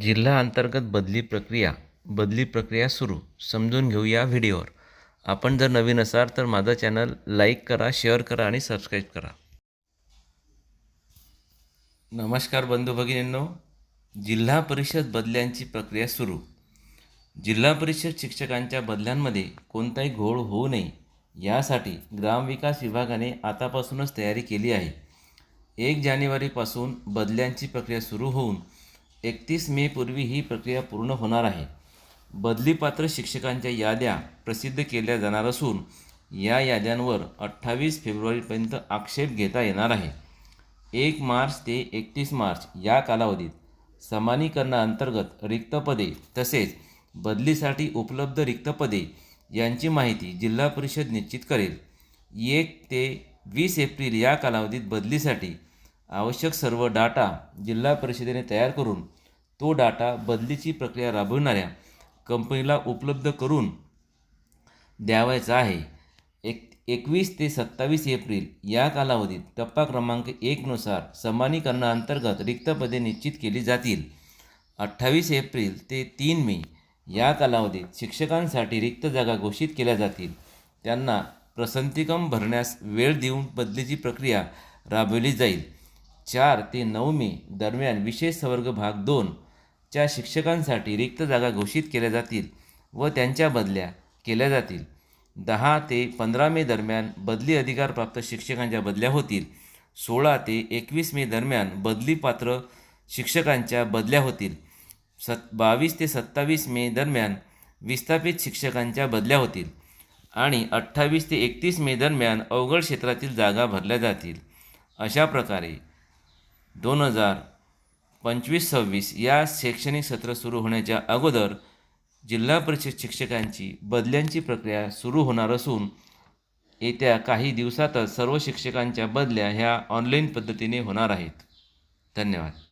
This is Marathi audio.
जिल्हा अंतर्गत बदली प्रक्रिया बदली प्रक्रिया सुरू. समजून घेऊ या व्हिडिओवर. आपण जर नवीन असाल तर माझं चॅनल लाईक करा शेअर करा आणि सबस्क्राईब करा. नमस्कार बंधू भगिनींनो. जिल्हा परिषद बदल्यांची प्रक्रिया सुरू. जिल्हा परिषद शिक्षकांच्या बदल्यांमध्ये कोणताही घोळ होऊ नये यासाठी ग्रामविकास विभागाने आतापासूनच तयारी केली आहे. एक जानेवारीपासून बदल्यांची प्रक्रिया सुरू होऊन एकतीस मेपूर्वी ही प्रक्रिया पूर्ण होणार आहे. बदलीपात्र शिक्षकांच्या याद्या प्रसिद्ध केल्या जाणार असून या याद्यांवर अठ्ठावीस फेब्रुवारीपर्यंत आक्षेप घेता येणार आहे. एक मार्च ते एकतीस मार्च या कालावधीत समानीकरणाअंतर्गत रिक्त पदे तसेच बदलीसाठी उपलब्ध रिक्त पदे यांची माहिती जिल्हा परिषद निश्चित करेल. एक ते वीस एप्रिल या कालावधीत बदलीसाठी आवश्यक सर्व डाटा जिल्हा परिषदेने तयार करून तो डाटा बदलीची प्रक्रिया राबविणाऱ्या कंपनीला उपलब्ध करून द्यावायचा आहे. एक एकवीस ते सत्तावीस एप्रिल या कालावधीत टप्पा क्रमांक एकनुसार समानीकरणाअंतर्गत रिक्त पदे निश्चित केली जातील. अठ्ठावीस एप्रिल ते तीन मे या कालावधीत शिक्षकांसाठी रिक्त जागा घोषित केल्या जातील. त्यांना प्रसंतिकम भरण्यास वेळ देऊन बदलीची प्रक्रिया राबवली जाईल. चार ते नऊ मे दरम्यान विशेष संवर्ग भाग दोनच्या शिक्षकांसाठी रिक्त जागा घोषित केल्या जातील व त्यांच्या बदल्या केल्या जातील. दहा ते पंधरा मे दरम्यान बदली अधिकारप्राप्त शिक्षकांच्या बदल्या होतील. सोळा ते एकवीस मे दरम्यान बदलीपात्र शिक्षकांच्या बदल्या होतील. सत बावीस ते सत्तावीस मे दरम्यान विस्थापित शिक्षकांच्या बदल्या होतील आणि अठ्ठावीस ते एकतीस मे दरम्यान अवघड क्षेत्रातील जागा भरल्या जातील. अशा प्रकारे दोन हजार पंचवीस सव्वीस या शैक्षणिक सत्र सुरू होण्याच्या अगोदर जिल्हा परिषद शिक्षकांची बदल्यांची प्रक्रिया सुरू होणार असून येत्या काही दिवसातच सर्व शिक्षकांच्या बदल्या ह्या ऑनलाईन पद्धतीने होणार आहेत. धन्यवाद.